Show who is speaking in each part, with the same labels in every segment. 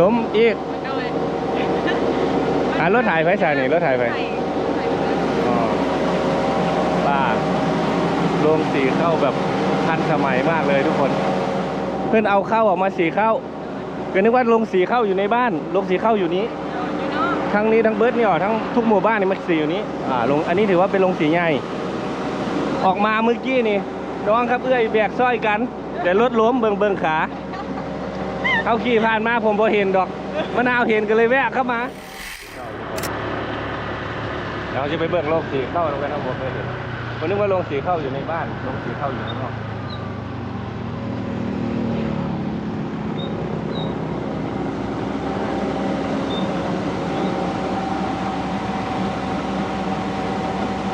Speaker 1: ล้มอีก
Speaker 2: โดย
Speaker 1: อ่ารถถ่ายไฟฉายนี่รถถ่ายไฟ
Speaker 2: ใส่
Speaker 1: อ๋อป้าโรงสีเข้าแบบทันสมัยมากเลยทุกคน เพื่อนเอาเข้าออกมาสีเข้าก็นึกว่าโรงสีเข้าอยู่ในบ้านโรงสีเข้าอยู่นี้
Speaker 2: อยู่เนาะ
Speaker 1: ทั้งนี้ทั้งเบิร์ดนี่อ๋อทั้งทุกหมู่บ้านนี่มันสีอยู่นี้อ่าลงอันนี้ถือว่าเป็นโรงสีใหญ่ออกมาเมื่อกี้นี่น้องครับเอื้อยแบกสร้อยกัน แต่รถล้มเบิงเบิงขา เอาขี่ผ่านมาผมพอเห็นดอกมะนาวเห็นก็เลยแวะเข้ามาเราจะไปเบิกโรงสีเข้าลงกันทั้งหมดเลยเห็นนึกว่าโรงสีเข้าอยู่ในบ้านโรงสีเข้าอยู่ข้างนอก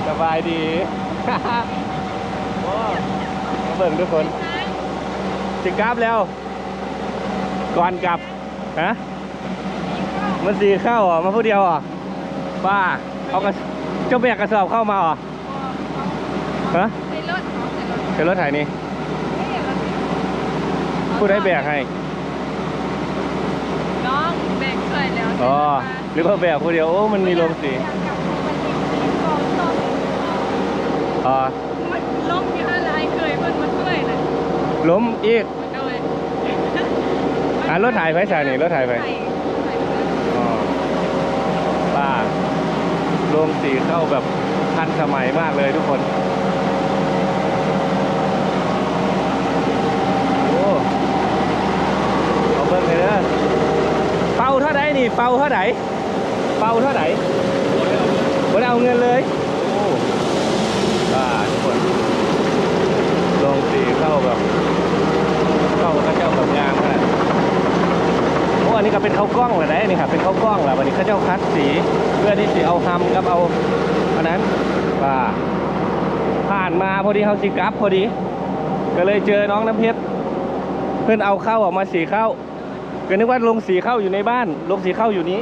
Speaker 1: สบายดีโอ้มาเบิ่งทุกคนจะกลับแล้ว ก่อนกลับฮะมันสีเข้าเหรอมาผู้เดียวเหรอป้าเอากระเจ้าแบกกระสอบเข้ามาเหรอฮะ
Speaker 2: ใส่รถเอาใส่รถ
Speaker 1: เป็นรถไถนี่
Speaker 2: เฮ้ยรถ
Speaker 1: ผู้ได้แบกให้
Speaker 2: น้องแบกช่วยแล้ว
Speaker 1: อ๋อหรือว่าแบกผู้เดียวโอ้มันมีลมสีอ๋อ
Speaker 2: มันล้มอยู่อะไรเคยเพิ่นมาช่วยเลย
Speaker 1: ล้มอีก
Speaker 2: โดย
Speaker 1: อ่ารถถ่ายไฟฉายนี่รถถ่ายไฟ
Speaker 2: ใส่ใส่รถ
Speaker 1: อ๋อป้าโรงสีเข้าแบบทันสมัยมากเลยทุกคน โอ้เอาเบิ่งเลยเด้อเป่าเท่าไหนี่ เป่าเท่าไหเป่าเท่าไหบ่ได้เอาเงินเลย โอ้ป้าทุกคนโรงสีเข้าแบบ เข้ากับเจ้ากับงานขนาด โอันนี้ก็เป็นข้าวกล้องเหรอได้นี่ครับเป็นข้าวกล้องแหละวันนี้เขาเจ้าคัดสีเพื่อที่จะเอาทำกับเอาอันนั้นว่าผ่านมาพอดีเขาสีกลับพอดี ก็เลยเจอน้องน้ำเพชรเพื่อนเอาเข้าออกมาสีเข้าก็นึกว่าลงสีเข้าอยู่ในบ้าน ลงสีเข้าอยู่นี้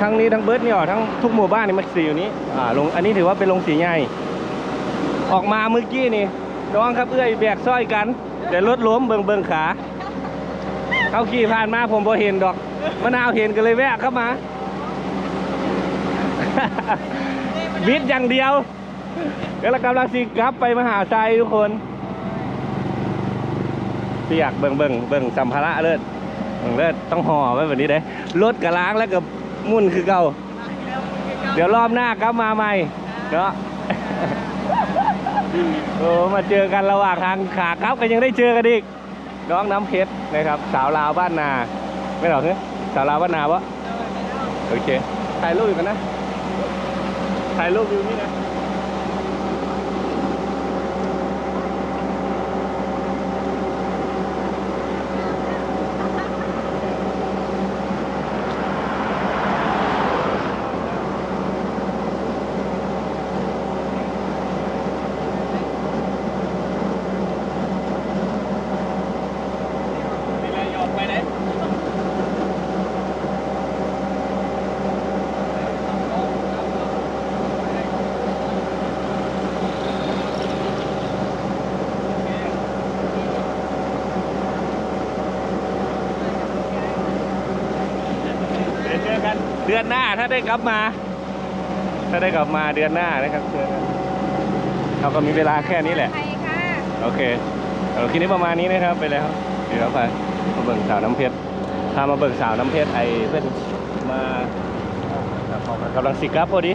Speaker 1: ทั้งนี้ทั้งเบิร์ดนี่อ๋อทั้งทุกหมู่บ้านนี่มันสีอยู่นี้อ่าลงอันนี้ถือว่าเป็นลงสีใหญ่ออกมาเมื่อกี้นี่น้องครับเอื้อยแบกสร้อยกัน แต่รถล้มเบิงเบิงขา เอาขี่ผ่านมาผมพอเห็นดอกมะนาวเห็นก็เลยแวะเข้ามา วิทย์อย่างเดียวแล้วกำลังสิกลับไปมหาไซทุกคนเปียกเบิ่งเบิ่งเบิ่งสัมภาระเลิศเบิ่งเลิศต้องห่อไว้แบบนี้เด้รถกระล้างแล้วก็มุ่นคือเก่า เดี๋ยวรอบหน้ากลับมาใหม่เนาะโอ้มาเจอกันระหว่างทางขากลับก็ยังได้เจอกันอีก น้องน้ำเพชรนะครับ สาวลาวบ้านนา ไม่หรอกเฮ้ยสาวลาวบ้านนาวะโอเคถ่ายรูปอยู่กันนะถ่ายรูปวิวนี่นะ นี่แหละยอมไปไหน เดี๋ยวเจอกัน เดือนหน้าถ้าได้กลับมา ถ้าได้กลับมาเดือนหน้านะครับเจอกันเราก็มีเวลาแค่นี้แหละ
Speaker 2: ใครค่ะ
Speaker 1: โอเคเอาคลิปนี้ประมาณนี้นะครับไปแล้วเดี๋ยวเราไปมาเบิ่งสาวน้ำเพชรพามาเบิ่งสาวน้ำเพชรไอ้เพื่อนมากำลังสิกลับพอดี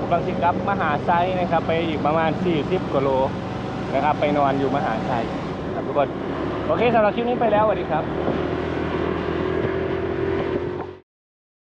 Speaker 1: กำลังสิกลับมหาไซนะครับ ไปอีกประมาณ 40กิโลนะครับ ไปนอนอยู่มหาไซครับทุกคนโอเคสำหรับคลิปนี้ไปแล้วสวัสดีครับ